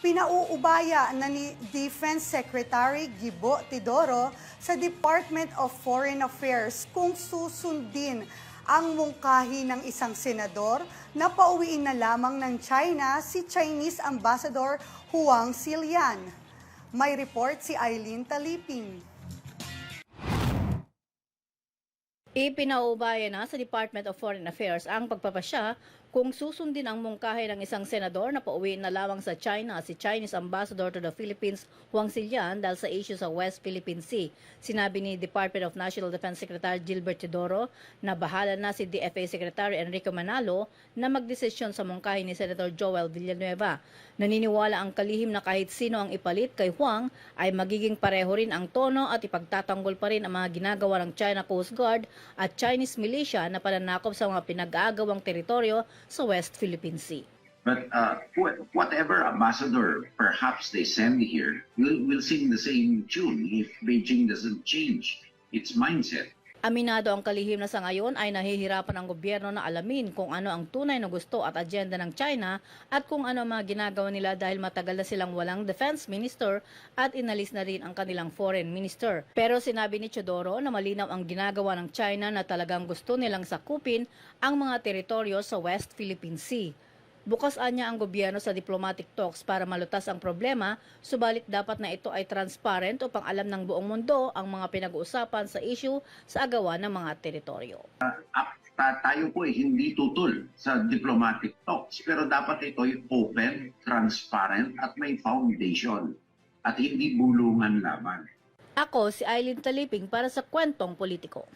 Pinauubaya na ni Defense Secretary Gibo Tidoro sa Department of Foreign Affairs kung susundin ang mungkahi ng isang senador na pauwiin na lamang ng China si Chinese Ambassador Huang Xilian. May report si Eileen Taliping. Ipinaubaya na sa Department of Foreign Affairs ang pagpapasya kung susundin ang mungkahi ng isang senador na pauwi na lamang sa China si Chinese Ambassador to the Philippines Huang Xilian dahil sa issue sa West Philippine Sea. Sinabi ni Department of National Defense Secretary Gilbert Tidoro na bahala na si DFA Secretary Enrico Manalo na magdesisyon sa mungkahi ni Senator Joel Villanueva. Naniniwala ang kalihim na kahit sino ang ipalit kay Huang ay magiging pareho rin ang tono at ipagtatanggol pa rin ang mga ginagawa ng China Coast Guard at Chinese militia na pananakop sa mga pinag-aagawang teritoryo sa West Philippine Sea. But uh, wh- whatever ambassador perhaps they send here will will sing the same tune if Beijing doesn't change its mindset. Aminado ang kalihim na sa ngayon ay nahihirapan ang gobyerno na alamin kung ano ang tunay na gusto at agenda ng China at kung ano ang mga ginagawa nila dahil matagal na silang walang defense minister at inalis na rin ang kanilang foreign minister. Pero sinabi ni Chodoro na malinaw ang ginagawa ng China na talagang gusto nilang sakupin ang mga teritoryo sa West Philippine Sea. Bukas anya ang gobyerno sa diplomatic talks para malutas ang problema, subalit dapat na ito ay transparent upang alam ng buong mundo ang mga pinag-uusapan sa issue sa agawan ng mga teritoryo. Ta- tayo po ay hindi tutol sa diplomatic talks pero dapat ito ay open, transparent at may foundation at hindi bulungan laban. Ako si Eileen Taliping para sa Kwentong Politiko.